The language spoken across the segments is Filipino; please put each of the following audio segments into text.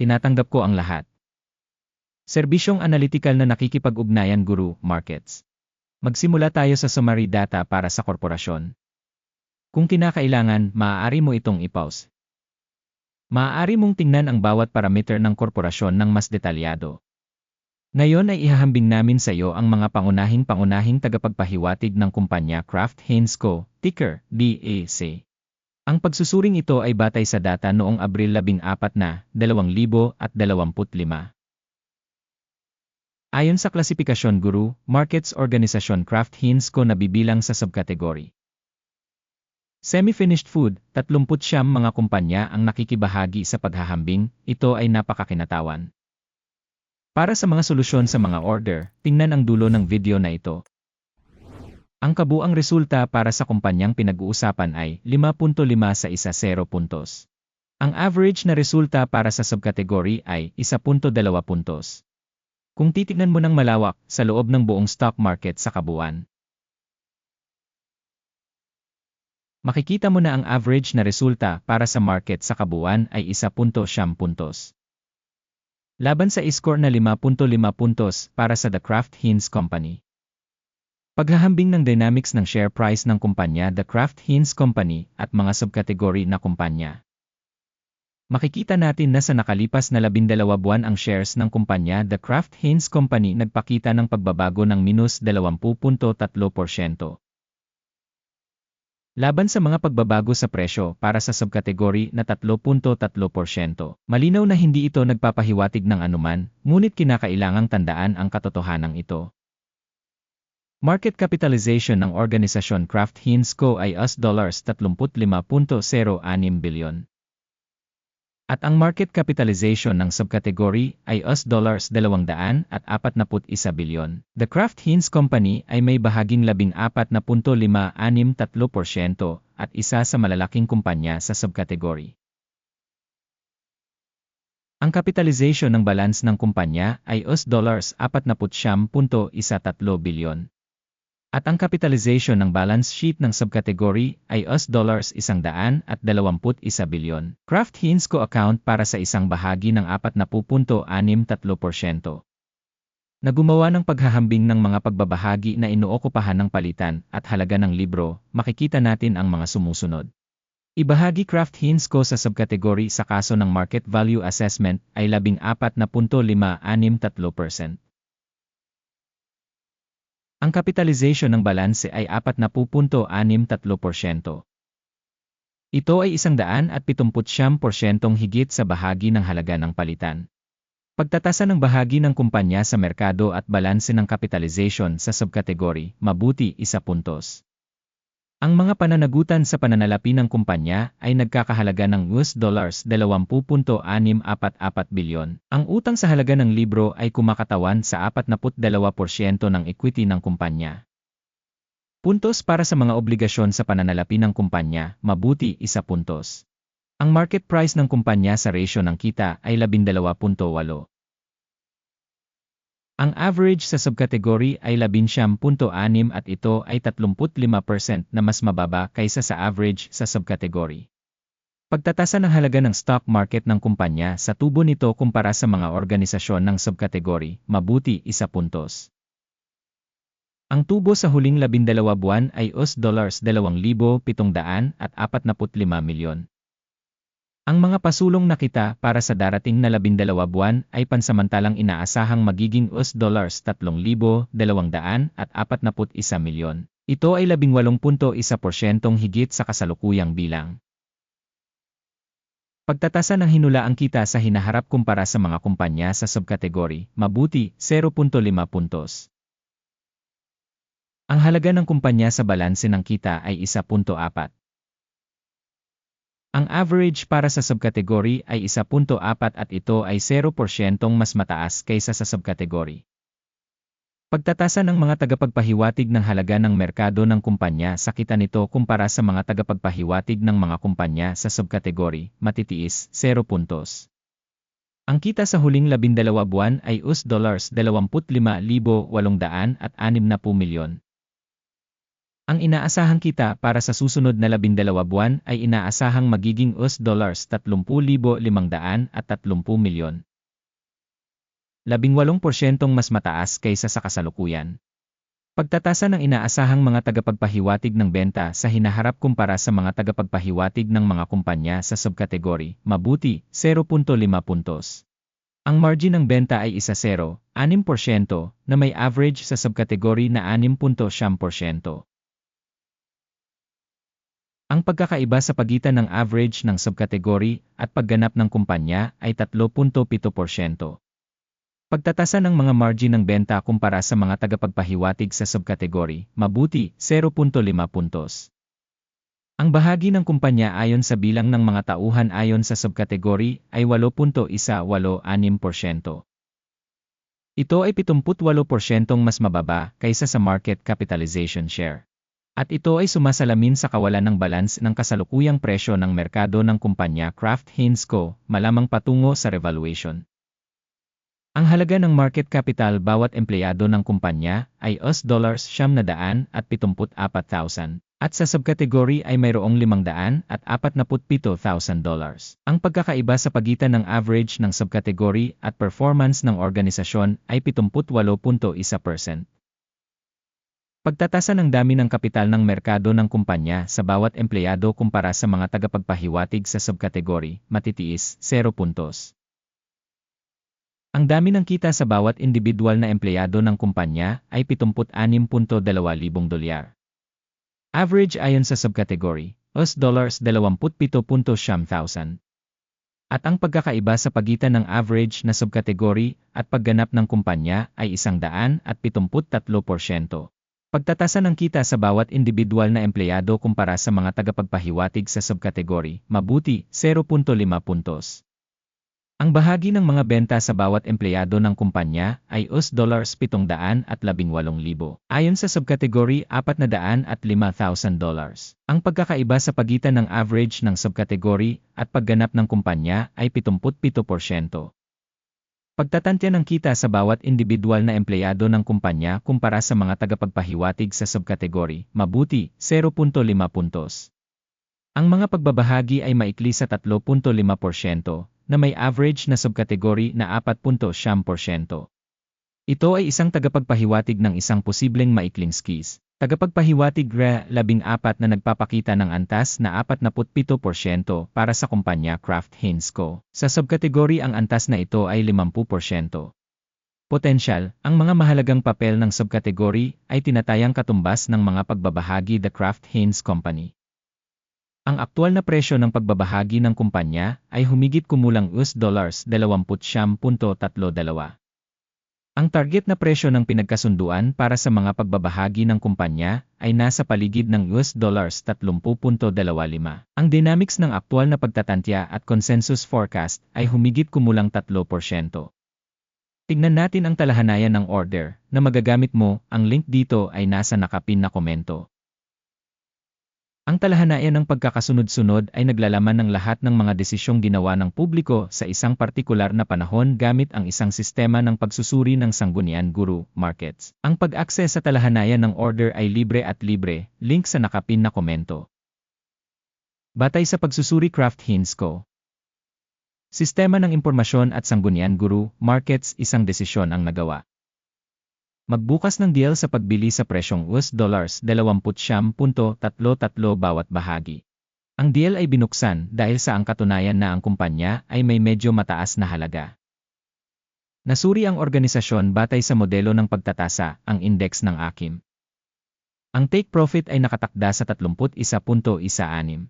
tinatanggap ko ang lahat. Serbisyong analytical na nakikipag-ugnayan Guru Markets. Magsimula tayo sa summary data para sa korporasyon. Kung kinakailangan, maaari mo itong i-pause. Maaari mong tingnan ang bawat parameter ng korporasyon ng mas detalyado. Ngayon ay ihahambing namin sa iyo ang mga pangunahing-pangunahing tagapagpahiwatig ng kumpanya Kraft Heinz Co., ticker DAC. Ang pagsusuring ito ay batay sa data noong Abril 14 na 2025. Ayon sa klasifikasyon guru, Markets Organisasyon Kraft Heinz Co. nabibilang sa subkategory. Semi-finished food, 30 mga kumpanya ang nakikibahagi sa paghahambing, ito ay napakakinatawan. Para sa mga solusyon sa mga order, tingnan ang dulo ng video na ito. Ang kabuang resulta para sa kumpanyang pinag-uusapan ay 5.5 sa isa 0 puntos. Ang average na resulta para sa subkategory ay 1.2 puntos. Kung titignan mo ng malawak sa loob ng buong stock market sa kabuuan, makikita mo na ang average na resulta para sa market sa kabuuan ay 1.7 puntos. Laban sa score na 5.5 puntos para sa The Kraft Heinz Company. Paghahambing ng dynamics ng share price ng kumpanya The Kraft Heinz Company at mga subkategory na kumpanya. Makikita natin na sa nakalipas na labindalawa buwan ang shares ng kumpanya The Kraft Heinz Company nagpakita ng pagbabago ng minus 20.3%. Laban sa mga pagbabago sa presyo para sa subkategory na 3.3%, malinaw na hindi ito nagpapahiwatig ng anuman, ngunit kinakailangang tandaan ang katotohanan ito. Market capitalization ng organisasyon Kraft Heinz Co. ay US dollars 35.06 bilyon at ang market capitalization ng subkategory ay US dollars 241 bilyon. The Kraft Heinz Company ay may bahaging 14.563% at isa sa malalaking kumpanya sa subkategory. Ang capitalization ng balance ng kumpanya ay US dollars 40.13 bilyon at ang capitalization ng balance sheet ng subcategory ay US dollars 121 bilyon. Kraft Heinz Co account para sa isang bahagi ng 40.63%. Nagumawa ng paghahambing ng mga pagbabahagi na inuokupahan ng palitan at halaga ng libro, makikita natin ang mga sumusunod. Ibahagi Kraft Heinz Co sa subcategory sa kaso ng market value assessment ay 14.563%. Ang kapitalization ng balanse ay 4.63%. Ito ay 179% higit sa bahagi ng halaga ng palitan. Pagtatasa ng bahagi ng kumpanya sa merkado at balanse ng capitalization sa subkategory, mabuti isa puntos. Ang mga pananagutan sa pananalapi ng kumpanya ay nagkakahalaga ng US dollars 20.644 bilyon. Ang utang sa halaga ng libro ay kumakatawan sa 42% ng equity ng kumpanya. Puntos para sa mga obligasyon sa pananalapi ng kumpanya, mabuti isa puntos. Ang market price ng kumpanya sa ratio ng kita ay 12.8. Ang average sa subkategory ay 11.6 at ito ay 35% na mas mababa kaysa sa average sa subkategory. Pagtatasa ng halaga ng stock market ng kumpanya sa tubo nito kumpara sa mga organisasyon ng subkategory, mabuti isa puntos. Ang tubo sa huling 12 buwan ay US dollars 2,745 milyon. Ang mga pasulong na kita para sa darating na labindalawa buwan ay pansamantalang inaasahang magiging US dollars 3,241 milyon. Ito ay 18.1% higit sa kasalukuyang bilang. Pagtatasa ng hinulaang kita sa hinaharap kumpara sa mga kumpanya sa subkategory, mabuti, 0.5 puntos. Ang halaga ng kumpanya sa balanse ng kita ay 1.4. Ang average para sa subkategory ay 1.4 at ito ay 0% mas mataas kaysa sa subkategory. Pagtatasa ng mga tagapagpahiwatig ng halaga ng merkado ng kumpanya sa kita nito kumpara sa mga tagapagpahiwatig ng mga kumpanya sa subkategory, matitiis, 0 puntos. Ang kita sa huling 12 buwan ay US dollars 25,860 milyon, Ang inaasahang kita para sa susunod na labindalawa buwan ay inaasahang magiging US dollars 30,530 milyon. 18% mas mataas kaysa sa kasalukuyan. Pagtatasa ng inaasahang mga tagapagpahiwatig ng benta sa hinaharap kumpara sa mga tagapagpahiwatig ng mga kumpanya sa subkategory, mabuti, 0.5 puntos. Ang margin ng benta ay isa 0, 6% na may average sa subkategory na 6.7%. Ang pagkakaiba sa pagitan ng average ng subkategory at pagganap ng kumpanya ay 3.7%. Pagtatasa ng mga margin ng benta kumpara sa mga tagapagpahiwatig sa subkategory, mabuti, 0.5 puntos. Ang bahagi ng kumpanya ayon sa bilang ng mga tauhan ayon sa subkategory ay 8.186%. Ito ay 78% mas mababa kaysa sa market capitalization share. At ito ay sumasalamin sa kawalan ng balance ng kasalukuyang presyo ng merkado ng kumpanya Kraft Heinz Co. malamang patungo sa revaluation. Ang halaga ng market capital bawat empleyado ng kumpanya ay US dollars siyam na daan at 74,000 at sa subkategory ay mayroong 500 at 47,000 dollars. Ang pagkakaiba sa pagitan ng average ng subkategory at performance ng organisasyon ay 78.1%. Pagtatasa ng dami ng kapital ng merkado ng kumpanya sa bawat empleyado kumpara sa mga tagapagpahiwatig sa subkategory, matitiis, 0 puntos. Ang dami ng kita sa bawat individual na empleyado ng kumpanya ay 76.2 dolyar. Average ayon sa subkategory, US dollars 27.7,000. At ang pagkakaiba sa pagitan ng average na subkategory at pagganap ng kumpanya ay 173%. Pagtatasa ng kita sa bawat individual na empleyado kumpara sa mga tagapagpahiwatig sa subkategory, mabuti, 0.5 puntos. Ang bahagi ng mga benta sa bawat empleyado ng kumpanya ay US dollars 718,000. Ayon sa subkategory 400 at 5,000 dollars. Ang pagkakaiba sa pagitan ng average ng subkategory at pagganap ng kumpanya ay 77%. Pagtatantya ng kita sa bawat individual na empleyado ng kumpanya kumpara sa mga tagapagpahiwatig sa subkategory, mabuti, 0.5 puntos. Ang mga pagbabahagi ay maikli sa 3.5% na may average na subkategory na 4.7%. Ito ay isang tagapagpahiwatig ng isang posibleng maikling skis, Tagapagpahiwatig RE 14 na nagpapakita ng antas na 47% para sa kumpanya Kraft Heinz Co. Sa subkategory ang antas na ito ay 50%. Potential, ang mga mahalagang papel ng subkategory ay tinatayang katumbas ng mga pagbabahagi The Kraft Heinz Company. Ang aktual na presyo ng pagbabahagi ng kumpanya ay humigit kumulang US dollars 20.32. Ang target na presyo ng pinagkasunduan para sa mga pagbabahagi ng kumpanya ay nasa paligid ng US dollars 30.25. Ang dynamics ng aktual na pagtatantya at consensus forecast ay humigit kumulang 3%. Tignan natin ang talahanayan ng order na magagamit mo, ang link dito ay nasa nakapin na komento. Ang talahanayan ng pagkakasunod-sunod ay naglalaman ng lahat ng mga desisyong ginawa ng publiko sa isang partikular na panahon gamit ang isang sistema ng pagsusuri ng Sanggunian Guru Markets. Ang pag-access sa talahanayan ng order ay libre at libre, link sa nakapin na komento. Batay sa pagsusuri Kraft Heinz Co. Sistema ng Impormasyon at Sanggunian Guru Markets isang desisyon ang nagawa. Magbukas ng deal sa pagbili sa presyong US dollars 20.33 bawat bahagi. Ang deal ay binuksan dahil sa ang katunayan na ang kumpanya ay may medyo mataas na halaga. Nasuri ang organisasyon batay sa modelo ng pagtatasa, ang index ng AKIM. Ang take profit ay nakatakda sa 31.16.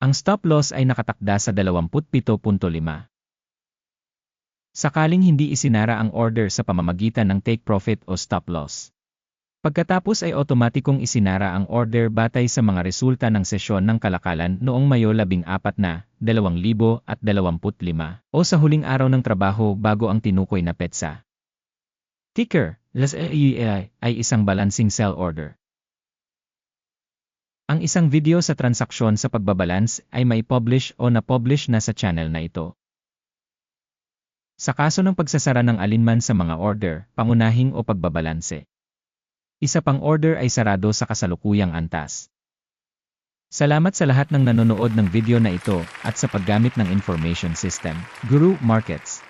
Ang stop loss ay nakatakda sa 27.5. Sakaling hindi isinara ang order sa pamamagitan ng take profit o stop loss. Pagkatapos ay otomatikong isinara ang order batay sa mga resulta ng sesyon ng kalakalan noong Mayo 14 na 2025 o sa huling araw ng trabaho bago ang tinukoy na petsa. Ticker, LSAEI ay isang balancing sell order. Ang isang video sa transaksyon sa pagbabalance ay may publish o na-publish na sa channel na ito. Sa kaso ng pagsasara ng alinman sa mga order, pangunahing o pagbabalanse. Isa pang order ay sarado sa kasalukuyang antas. Salamat sa lahat ng nanonood ng video na ito at sa paggamit ng information system, Guru Markets.